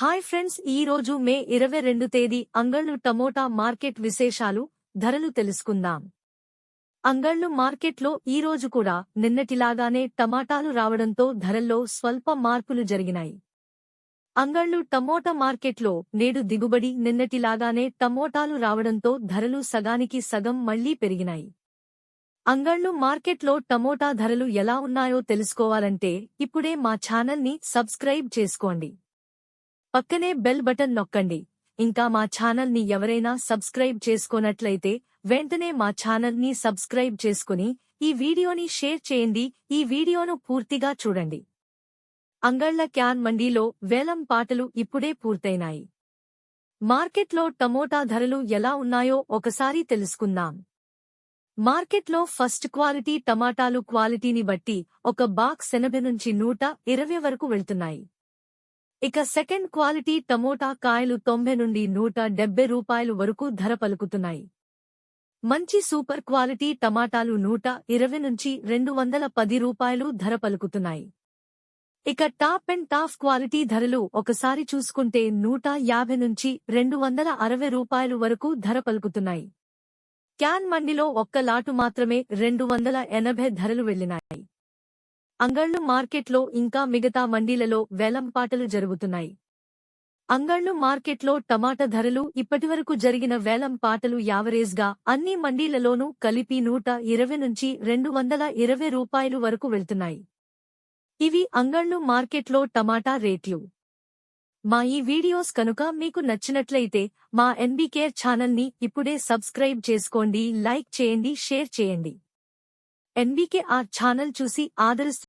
Hi friends ఈ రోజు మే ఇరవై రెండు తేదీ అంగళ్ళు టమోటా మార్కెట్ విశేషాలు ధరలు తెలుసుకుందాం. అంగళ్ళు మార్కెట్లో ఈ రోజు కూడా నిన్నటిలాగానే టమాటాలు రావడంతో ధరల్లో స్వల్ప మార్పులు జరిగినాయి. అంగళ్ళు టమోటా మార్కెట్లో నేడు దిగుబడి నిన్నటిలాగానే టమోటాలు రావడంతో ధరలు సగానికి సగం మళ్ళీ పెరిగినాయి. అంగళ్ళు మార్కెట్లో టమోటా ధరలు ఎలా ఉన్నాయో తెలుసుకోవాలంటే ఇప్పుడే మా ఛానల్ని సబ్స్క్రైబ్ చేసుకోండి. పక్కనే బెల్ బటన్ నొక్కండి. ఇంకా మా ఛానల్ని ఎవరైనా సబ్స్క్రైబ్ చేసుకోనట్లయితే వెంటనే మా ఛానల్ని సబ్స్క్రైబ్ చేసుకుని ఈ వీడియోని షేర్ చేయండి. ఈ వీడియోను పూర్తిగా చూడండి. అంగళ్ళ క్యాన్ మండీలో వేలం పాటలు ఇప్పుడే పూర్తయినాయి. మార్కెట్లో టమోటా ధరలు ఎలా ఉన్నాయో ఒకసారి తెలుసుకుందాం. మార్కెట్లో ఫస్ట్ క్వాలిటీ టమాటాలు క్వాలిటీని బట్టి ఒక బాక్స్ ఎనభై నుంచి నూట ఇరవై వరకు వెళ్తున్నాయి. ఇక సెకండ్ క్వాలిటీ టమోటా కాయలు తొంభై నుండి నూట డెబ్బై రూపాయలు వరకు ధర పలుకుతున్నాయి. మంచి సూపర్ క్వాలిటీ టమాటాలు నూట ఇరవై నుంచి రెండు వందల పది రూపాయలు ధర పలుకుతున్నాయి. ఇక టాప్ అండ్ టాప్ క్వాలిటీ ధరలు ఒకసారి చూసుకుంటే నూట యాభై నుంచి రెండు వందల అరవై రూపాయలు వరకు ధర పలుకుతున్నాయి. క్యాన్ మండిలో ఒక్క లాటు మాత్రమే రెండు వందల ఎనభై ధరలు వెళ్ళినాయి అంగళ్ళు మార్కెట్లో ఇంకా మిగతా మండీలలో వేలంపాటలు జరుగుతున్నాయి. అంగళ్ళు మార్కెట్లో టమాటా ధరలు ఇప్పటివరకు జరిగిన వేలం పాటలు యావరేజ్గా అన్ని మండీలలోనూ కలిపి నూట ఇరవై నుంచి రెండు వందల ఇరవై రూపాయలు వరకు వెళ్తున్నాయి. ఇవి అంగళ్ళు మార్కెట్లో టమాటా రేట్లు. మా ఈ వీడియోస్ కనుక మీకు నచ్చినట్లయితే మా ఎన్బీకేర్ ఛానల్ని ఇప్పుడే సబ్స్క్రైబ్ చేసుకోండి లైక్ చేయండి షేర్ చేయండి. ఎన్బీకే ఆ ఛానల్ చూసి ఆదరిస్తూ